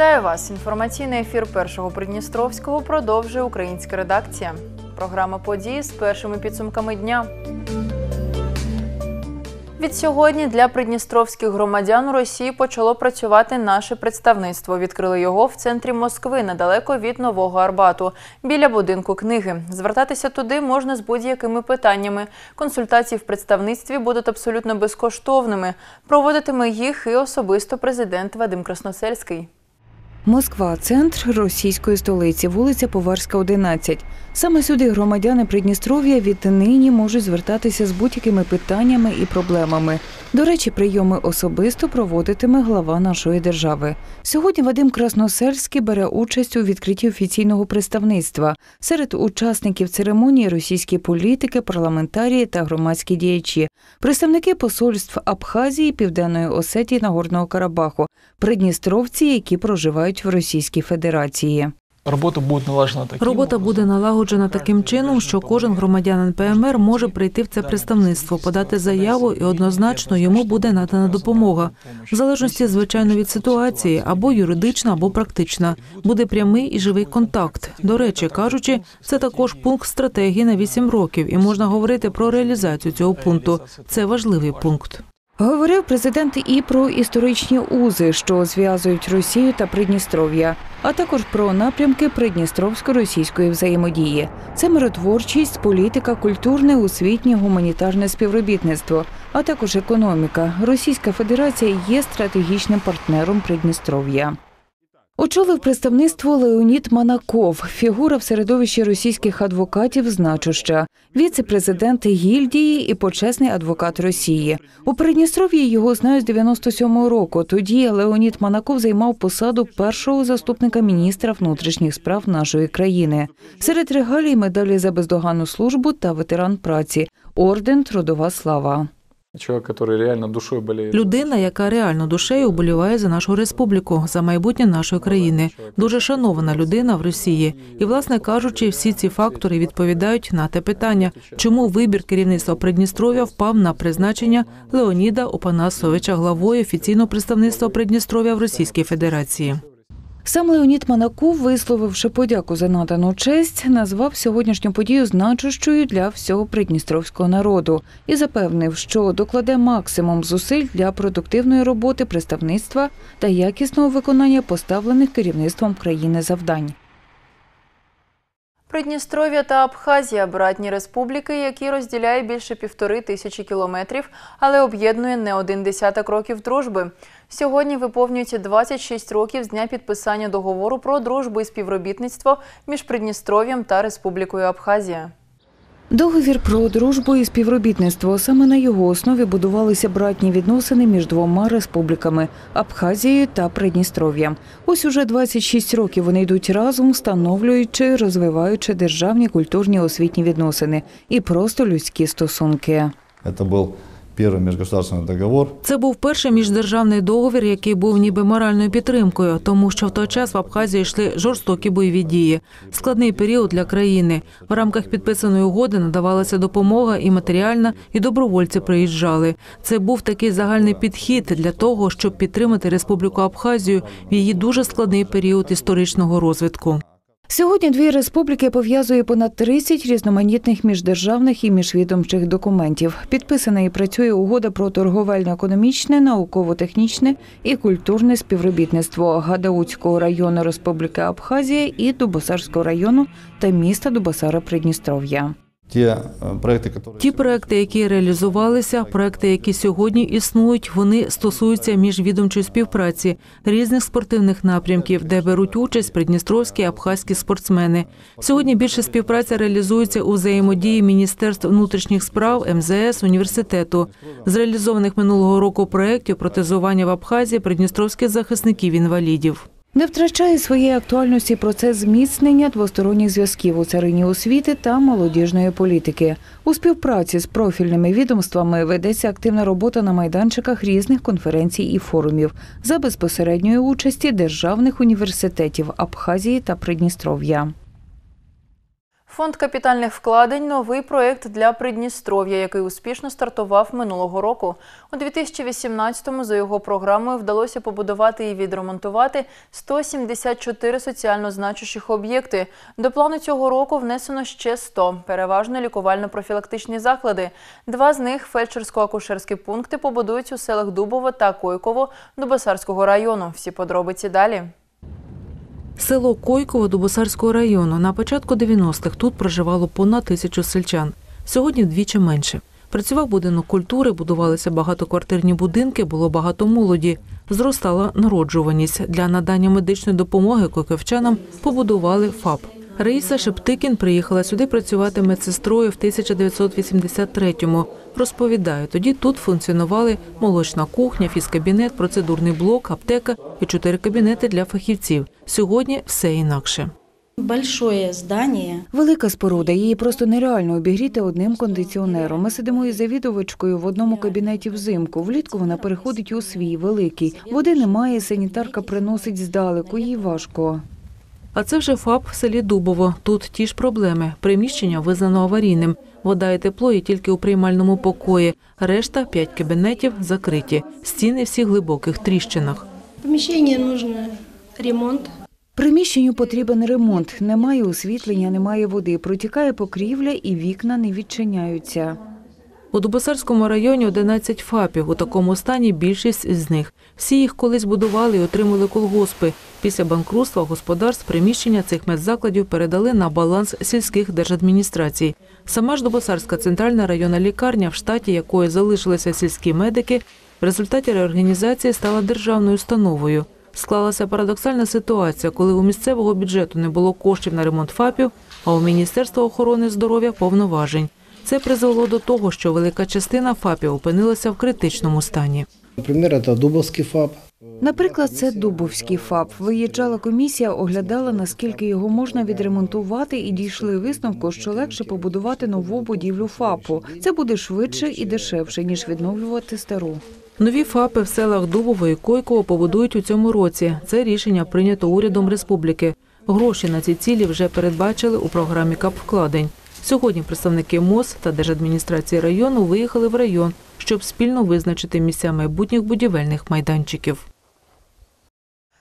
Вітаю вас! Інформаційний ефір першого Придністровського продовжує українська редакція. Програма події з першими підсумками дня. Від сьогодні для придністровських громадян у Росії почало працювати наше представництво. Відкрили його в центрі Москви, недалеко від Нового Арбату, біля будинку книги. Звертатися туди можна з будь-якими питаннями. Консультації в представництві будуть абсолютно безкоштовними. Проводитиме їх і особисто президент Вадим Красносельський. Москва, центр російської столиці, вулиця Поварська, 11. Саме сюди громадяни Придністров'я віднині можуть звертатися з будь-якими питаннями і проблемами. До речі, прийоми особисто проводитиме глава нашої держави. Сьогодні Вадим Красносельський бере участь у відкритті офіційного представництва. Серед учасників церемонії російські політики, парламентарії та громадські діячі, представники посольств Абхазії, Південної Осетії, Нагорного Карабаху, придністровці, які проживають в Російській Федерації. Робота буде налажена таким Робота буде налагоджена таким чином, що кожен громадянин ПМР може прийти в це представництво, подати заяву, і однозначно йому буде надана допомога, в залежності звичайно від ситуації, або юридична, або практична. Буде прямий і живий контакт. До речі, кажучи, це також пункт стратегії на 8 років, і можна говорити про реалізацію цього пункту. Це важливий пункт. Говорив президент і про історичні узи, що зв'язують Росію та Придністров'я, а також про напрямки придністровсько-російської взаємодії. Це миротворчість, політика, культурне, освітнє, гуманітарне співробітництво, а також економіка. Російська Федерація є стратегічним партнером Придністров'я. Очолив представництво Леонід Манаков, фігура в середовищі російських адвокатів значуща, віце-президент гільдії і почесний адвокат Росії. У Придністров'ї його знають з 97-го року. Тоді Леонід Манаков займав посаду першого заступника міністра внутрішніх справ нашої країни. Серед регалій медалі за бездоганну службу та ветеран праці, орден Трудова слава. Чоловік, який реально душою боліє. Людина, яка реально душею уболіває за нашу республіку, за майбутнє нашої країни, дуже шанована людина в Росії. І, власне кажучи, всі ці фактори відповідають на те питання, чому вибір керівництва Придністров'я впав на призначення Леоніда Опанасовича главою офіційного представництва Придністров'я в Російській Федерації. Сам Леонід Манаков, висловивши подяку за надану честь, назвав сьогоднішню подію значущою для всього придністровського народу і запевнив, що докладе максимум зусиль для продуктивної роботи представництва та якісного виконання поставлених керівництвом країни завдань. Придністров'я та Абхазія братні республіки, які розділяє більше півтори тисячі кілометрів, але об'єднує не один десяток років дружби. Сьогодні виповнюється 26 років з дня підписання договору про дружбу і співробітництво між Придністров'ям та Республікою Абхазія. Договір про дружбу і співробітництво саме на його основі будувалися братні відносини між двома республіками Абхазією та Придністров'ям. Ось уже 26 років вони йдуть разом, встановлюючи, розвиваючи державні культурні освітні відносини і просто людські стосунки. Це был первый межгосударственный договор. Це був перший міждержавний договір, який був ніби моральною підтримкою, тому що в той час в Абхазії йшли жорстокі бойові дії, складний період для країни. В рамках підписаної угоди надавалася допомога і матеріальна, і добровольці приїжджали. Це був такий загальний підхід для того, щоб підтримати Республіку Абхазію в її дуже складний період історичного розвитку. Сьогодні дві республіки пов'язує понад 30 різноманітних міждержавних і міжвідомчих документів. Підписана і працює угода про торговельно-економічне, науково-технічне і культурне співробітництво Гадаутського району Республіки Абхазія і Дубосарського району та міста Дубосара Придністров'я. Те э, проекты, которые... Ті проекти, які реалізувалися, проекти, які сьогодні існують, вони стосуються міжвідомчої співпраці різних спортивних напрямків, де беруть участь придністровські і абхазькі спортсмени. Сьогодні більше співпраця реалізується у взаємодії Міністерств внутрішніх справ, МЗС, університету. З реалізованих минулого року проєктів протезування в Абхазії придністровських захисників інвалідів. Не втрачає своєї актуальності процес зміцнення двосторонніх зв'язків у царині освіти та молодіжної політики. У співпраці з профільними відомствами ведеться активна робота на майданчиках різних конференцій і форумів за безпосередньої участі державних університетів Абхазії та Придністров'я. Фонд капітальних вкладень новий проєкт для Придністров'я, який успішно стартував минулого року. У 2018-му за його програмою вдалося побудувати і відремонтувати 174 соціально значущих об'єкти. До плану цього року внесено ще 100, переважно лікувально-профілактичні заклади. Два з них фельдшерсько-акушерські пункти побудують у селах Дубово та Койково Дубосарського району. Всі подробиці далі. Село Койково Дубосарського району. На початку 90-х тут проживало понад тисячу сельчан. Сьогодні вдвічі менше. Працював будинок культури, будувалися багатоквартирні будинки, було багато молоді. Зростала народжуваність. Для надання медичної допомоги койковчанам побудували ФАП. Раїса Шептикін приїхала сюди працювати медсестрою в 1983-му. Розповідає, тоді тут функціонували молочна кухня, фізкабінет, процедурний блок, аптека і чотири кабінети для фахівців. Сьогодні все інакше. Большое здание. Велика споруда, її просто нереально обігріти одним кондиціонером. Ми сидимо із завідувачкою в одному кабінеті взимку. Влітку вона переходить у свій великий. Води немає, санітарка приносить здалеку, їй важко. А це вже ФАП в селі Дубово. Тут ті ж проблеми. Приміщення визнано аварійним. Вода і тепло є тільки у приймальному покої. Решта п'ять кабінетів закриті. Стіни всі в глибоких тріщинах. Помещение нужно ремонт. Приміщенню потрібен ремонт. Немає освітлення, немає води. Протікає покрівля і вікна не відчиняються. У Дубосарському районі 11 ФАПів. У такому стані більшість з них. Всі їх колись будували і отримали колгоспи. Після банкрутства господарств приміщення цих медзакладів передали на баланс сільських держадміністрацій. Сама ж Дубосарська центральна районна лікарня, в штаті якої залишилися сільські медики, в результаті реорганізації стала державною установою. Склалася парадоксальна ситуація, коли у місцевого бюджету не було коштів на ремонт ФАПів, а у Міністерства охорони здоров'я повноважень. Це призвело до того, що велика частина ФАПів опинилася в критичному стані. Например, это Дубовский ФАП. Наприклад, це Дубовський ФАП. Виїжджала комісія, оглядала, наскільки його можна відремонтувати, і дійшли висновку, що легше побудувати нову будівлю ФАПу. Це буде швидше і дешевше, ніж відновлювати стару. Нові ФАПи в селах Дубово і Койково побудують у цьому році. Це рішення прийнято урядом республіки. Гроші на ці цілі вже передбачили у програмі капвкладень. Сьогодні представники МОЗ та держадміністрації району виїхали в район, щоб спільно визначити місця майбутніх будівельних майданчиків.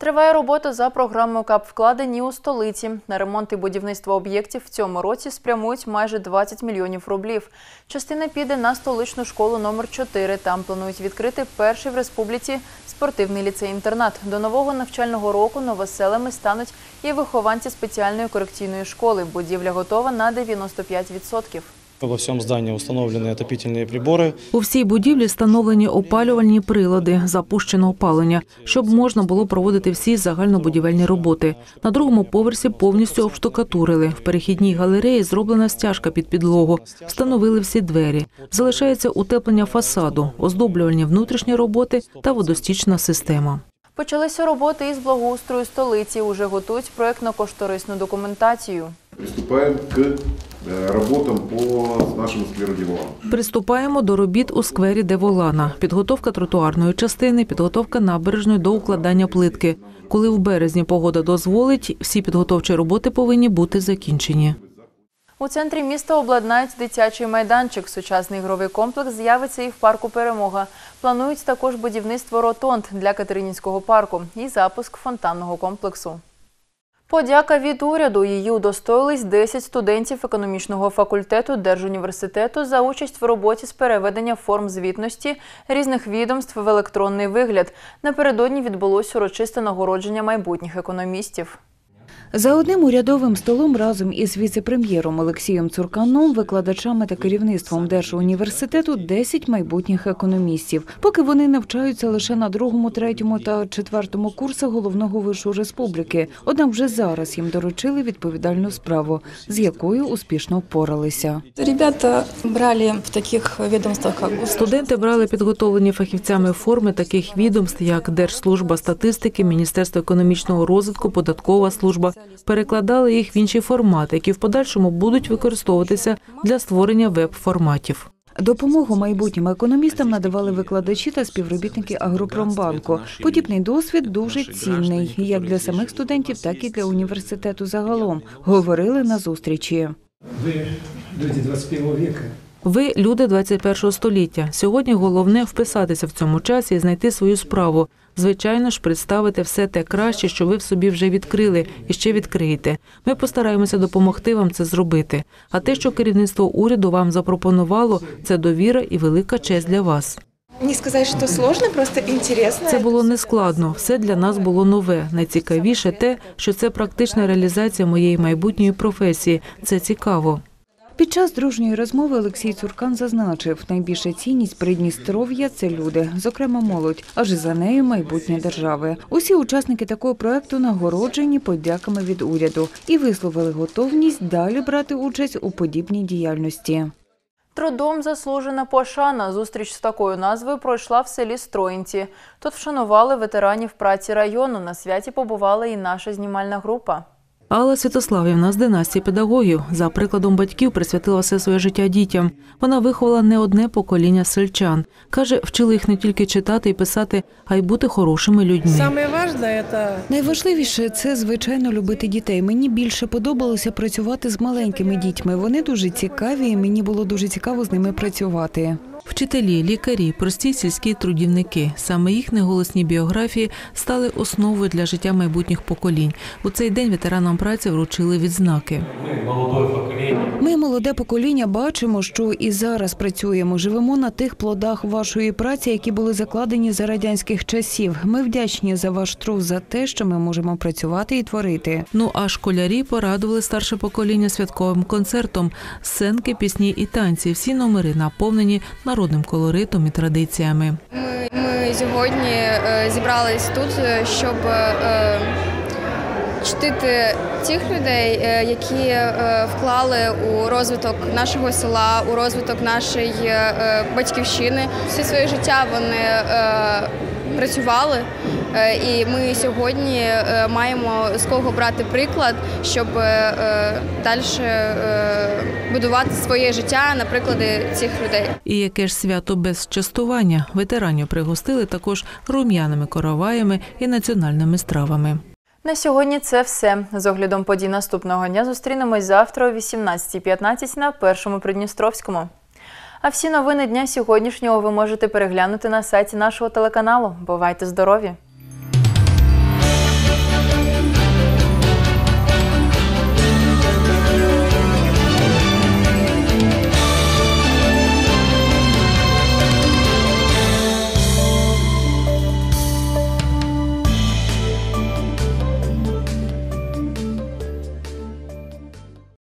Триває робота за програмою КАП вкладені у столиці. На ремонт і будівництво об'єктів в цьому році спрямують майже 20 мільйонів рублів. Частина піде на столичну школу номер 4 Там планують відкрити перший в республіці спортивний ліцей-інтернат. До нового навчального року новоселами стануть і вихованці спеціальної корекційної школи. Будівля готова на 95%. Во всем здании установлены отопительные приборы. У всій будівлі встановлені опалювальні прилади, запущено опалення, щоб можна було проводити всі загальнобудівельні роботи. На другому поверсі повністю обштукатурили. В перехідній галереї зроблена стяжка під підлогу. Встановили всі двері. Залишається утеплення фасаду, оздоблювальні внутрішні роботи та водостічна система. Почалися роботи із благоустрою столиці. Уже готують проєктно-кошторисну документацію. Приступаем к э, работам по нашему скверу Деволан. Приступаємо до робіт у сквері Деволана. Підготовка тротуарної частини, підготовка набережної до укладання плитки. Коли в березні погода дозволить, всі підготовчі роботи повинні бути закінчені. У центрі міста обладнають дитячий майданчик. Сучасний ігровий комплекс з'явиться і в парку Перемога. Планують також будівництво ротонд для Катеринінського парку і запуск фонтанного комплексу. Подяка від уряду. Її удостоїлись 10 студентів економічного факультету Держуніверситету за участь в роботі з переведення форм звітності різних відомств в електронний вигляд. Напередодні відбулось урочисте нагородження майбутніх економістів. За одним урядовим столом разом із віце-прем'єром Олексієм Цурканом, викладачами та керівництвом Держуніверситету 10 майбутніх економістів. Поки вони навчаються лише на другому, третьому та четвертому курсах головного вишу республіки. Однак вже зараз їм доручили відповідальну справу, з якою успішно впоралися. Ребята брали в таких ведомствах, как гос- Студенти брали підготовлені фахівцями форми таких відомств, як Держслужба статистики, Міністерство економічного розвитку, Податкова служба, перекладали їх в інші формати, які в подальшому будуть використовуватися для створення веб-форматів. Допомогу майбутнім економістам надавали викладачі та співробітники Агропромбанку. Подібний досвід дуже цінний як для самих студентів, так і для університету загалом. Говорили на зустрічі. Вы люди 21 века. Ви люди 21 століття. Сьогодні головне вписатися в цьому часі і знайти свою справу. Звичайно ж, представити все те краще, що ви в собі вже відкрили і ще відкриєте. Ми постараємося допомогти вам це зробити. А те, що керівництво уряду вам запропонувало, це довіра і велика честь для вас. Не сказать, что сложно, просто интересно. Це було нескладно. Все для нас було нове. Найцікавіше те, що це практична реалізація моєї майбутньої професії. Це цікаво. Під час дружньої розмови Олексій Цуркан зазначив, найбільша цінність Придністров'я – це люди, зокрема молодь, аж за нею майбутнє держави. Усі учасники такого проекту нагороджені подяками від уряду і висловили готовність далі брати участь у подібній діяльності. Трудом заслужена пошана. Зустріч з такою назвою пройшла в селі Строїнці. Тут вшанували ветеранів праці району. На святі побувала і наша знімальна група. Алла Святославівна з династії педагогів за прикладом батьків присвятила все своє життя дітям. Вона виховала не одне покоління сельчан. Каже, вчили їх не тільки читати і писати, а й бути хорошими людьми. Самое важное это Найважливіше це звичайно любити дітей. Мені більше подобалося працювати з маленькими дітьми. Вони дуже цікаві, і мені було дуже цікаво з ними працювати. Вчителі, лікарі, прості сільські трудівники. Саме їх неголосні біографії стали основою для життя майбутніх поколінь. У цей день ветеранам праці вручили відзнаки. Ми, молоде покоління, бачимо, що і зараз працюємо. Живемо на тих плодах вашої праці, які були закладені за радянських часів. Ми вдячні за ваш труд, за те, що ми можемо працювати і творити. Ну а школярі порадували старше покоління святковим концертом. Сценки, пісні і танці. Всі номери наповнені народним колоритом і традиціями. Ми, ми сьогодні е, зібрались тут, е, щоб е, чтити тих людей, які вклали у розвиток нашого села, у розвиток нашої батьківщини. Всі своє життя вони працювали, і ми сьогодні е, маємо з кого брати приклад, щоб далі будувати своє життя на приклади цих людей. І яке ж свято без частування ветеранів пригостили також рум'яними короваями і національними стравами. На сьогодні це все. З оглядом подій наступного дня зустрінемось завтра о 18.15 на Першому Придністровському. А всі новини дня сьогоднішнього ви можете переглянути на сайті нашого телеканалу. Бувайте здорові!